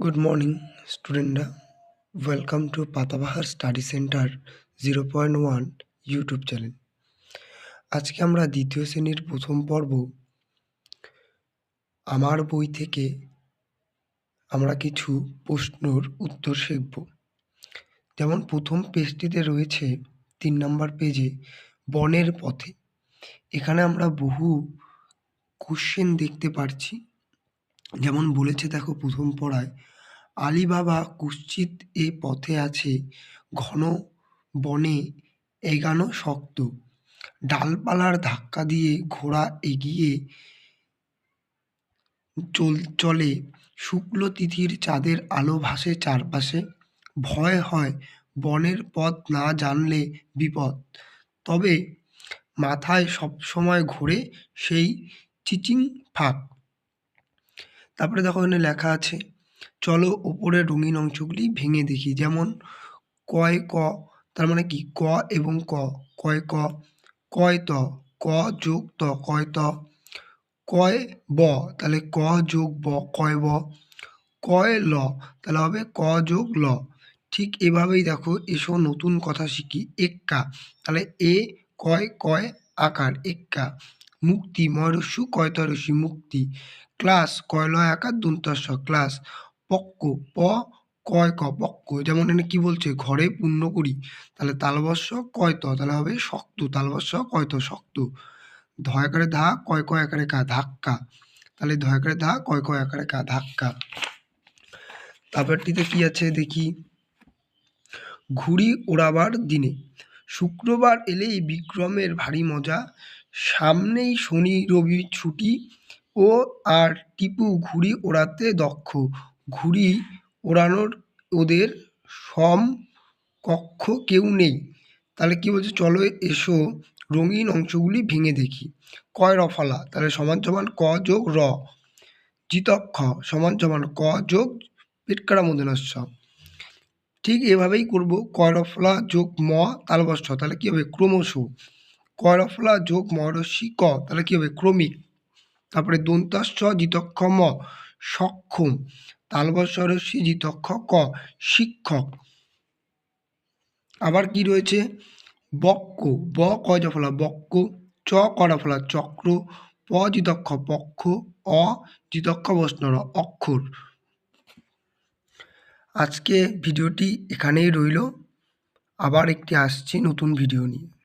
Good morning স্টুডেন্টরা welcome to Patabahar study centre zero point one YouTube channel আজকে আমরা দ্বিতীয় শ্রেণির প্রথম পর্ব, আমার বই থেকে আমরা কিছু প্রশ্নর উত্তর শিখব। যেমন প্রথম পেজটিতে রয়েছে তিন নম্বর পেজে বনের পথে। এখানে আমরা বহু কোশ্চেন দেখতে পারছি। যেমন বলেছে দেখো প্রথম পড়ায় আলিবাবা কুৎসিত এ পথে আছে, ঘন বনে এগানো শক্ত। ডালপালার ধাক্কা দিয়ে ঘোড়া এগিয়ে চল, চলে। শুক্ল তিথির চাঁদের আলো ভাসে চারপাশে। ভয় হয়, বনের পথ না জানলে বিপদ। তবে মাথায় সবসময় ঘোরে সেই চিচিং ফাঁক। তারপরে দেখো এখানে লেখা আছে চলো ওপরের রঙিন অংশগুলি ভেঙে দেখি। যেমন কয় ক, তার মানে কি? ক এবং ক। কয় ক, কয় ত, ক যোগ ত, কয় ত। কয় ব, তাহলে ক যোগ ব, কয় ব। কয় ল, তাহলে হবে ক যোগ ল। ঠিক এভাবেই দেখো, এসো নতুন কথা শিখি। এক্কা, তাহলে এ, কয় কয়, আকার, এক্কা। মুক্তি ময়রস্যু কয়তরস্যি মুক্তি। ক্লাস কয়লয় আকার দন্তস্ব ক্লাস। পক্ক, প, কয়, ক, পক্ক। যেমন এখানে কি বলছে? ঘরে পূর্ণ করি, তাহলে তালবস্য কয়ত তাহলে হবে শক্ত। তালবস্য কয়ত শক্ত। ধয় আকারে ধা, কয় কয় আকারে কা, ধাক্কা। তাহলে ধয় আকারে ধা, কয় কয় আকারে কা, ধাক্কা। তারপরটিতে কি আছে দেখি? ঘুড়ি ওড়াবার দিনে। শুক্রবার এলেই বিক্রমের ভারী মজা। সামনেই শনি, রবি ছুটি ও আর টিপু ঘুড়ি ওড়াতে দক্ষ। ঘুড়ি ওড়ানোর ওদের সম কক্ষ কেউ নেই। তাহলে কি বলছে? চলো এসো, রঙিন অংশগুলি ভেঙে দেখি। কয় রফলা তাহলে সমান সমান ক যোগ র। জিতক্ষ সমান সমান ক যোগ পেটকারা মদনস্য। ঠিক এভাবেই করব। কয় রফলা যোগ ম তালবস্য তাহলে কী হবে? ক্রমশ। কয় রফলা যোগ মরস্যি ক তাহলে কী হবে? ক্রমিক। তারপরে দন্তাস্য জিতক্ষ ম, সক্ষম। তালবস্যরস্যি জিতক্ষ ক, শিক্ষক। আবার কি রয়েছে? বক্ক ব কয় ফলা বক্ক চ করা ফলা চক্র, প জিতক্ষ পক্ষ, অ জিতক্ষ বস্নর অক্ষর। আজকে ভিডিওটি এখানেই রইল। আবার একটি আসছি নতুন ভিডিও নিয়ে।